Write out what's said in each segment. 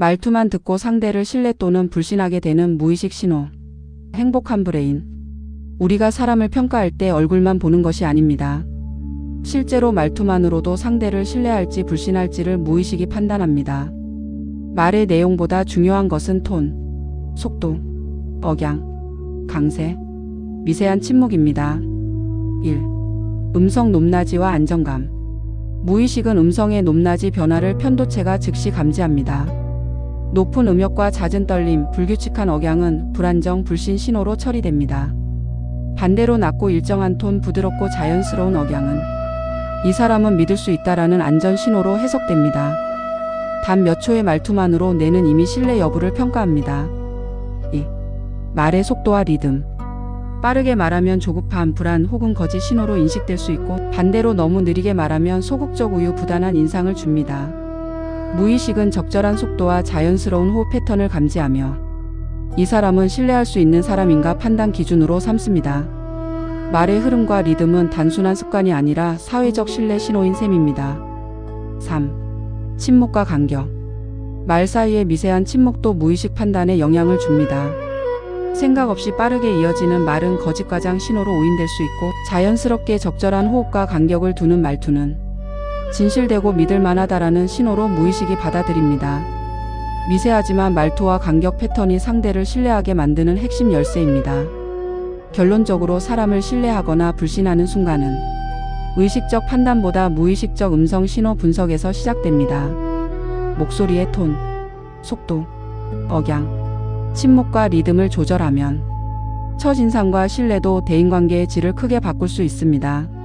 말투만 듣고 상대를 신뢰 또는 불신하게 되는 무의식 신호. 행복한 브레인. 우리가 사람을 평가할 때 얼굴만 보는 것이 아닙니다. 실제로 말투만으로도 상대를 신뢰할지 불신할지를 무의식이 판단합니다. 말의 내용보다 중요한 것은 톤, 속도, 억양, 강세, 미세한 침묵입니다. 1. 음성 높낮이와 안정감. 무의식은 음성의 높낮이 변화를 편도체가 즉시 감지합니다. 높은 음역과 잦은 떨림, 불규칙한 억양은 불안정, 불신 신호로 처리됩니다. 반대로 낮고 일정한 톤, 부드럽고 자연스러운 억양은 이 사람은 믿을 수 있다라는 안전 신호로 해석됩니다. 단 몇 초의 말투만으로 뇌는 이미 신뢰 여부를 평가합니다. 2. 말의 속도와 리듬. 빠르게 말하면 조급함, 불안 혹은 거짓 신호로 인식될 수 있고 반대로 너무 느리게 말하면 소극적 우유 부단한 인상을 줍니다. 무의식은 적절한 속도와 자연스러운 호흡 패턴을 감지하며 이 사람은 신뢰할 수 있는 사람인가 판단 기준으로 삼습니다. 말의 흐름과 리듬은 단순한 습관이 아니라 사회적 신뢰 신호인 셈입니다. 3. 침묵과 간격. 말 사이의 미세한 침묵도 무의식 판단에 영향을 줍니다. 생각 없이 빠르게 이어지는 말은 거짓과장 신호로 오인될 수 있고 자연스럽게 적절한 호흡과 간격을 두는 말투는 진실되고 믿을 만하다라는 신호로 무의식이 받아들입니다. 미세하지만 말투와 간격 패턴이 상대를 신뢰하게 만드는 핵심 열쇠입니다. 결론적으로 사람을 신뢰하거나 불신하는 순간은 의식적 판단보다 무의식적 음성 신호 분석에서 시작됩니다. 목소리의 톤, 속도, 억양, 침묵과 리듬을 조절하면 첫인상과 신뢰도 대인관계의 질을 크게 바꿀 수 있습니다.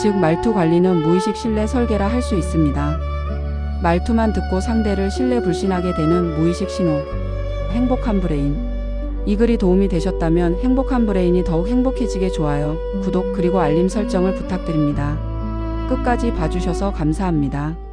즉 말투 관리는 무의식 신뢰 설계라 할 수 있습니다. 말투만 듣고 상대를 신뢰 불신하게 되는 무의식 신호. 행복한 브레인. 이 글이 도움이 되셨다면 행복한 브레인이 더욱 행복해지게 좋아요, 구독 그리고 알림 설정을 부탁드립니다. 끝까지 봐주셔서 감사합니다.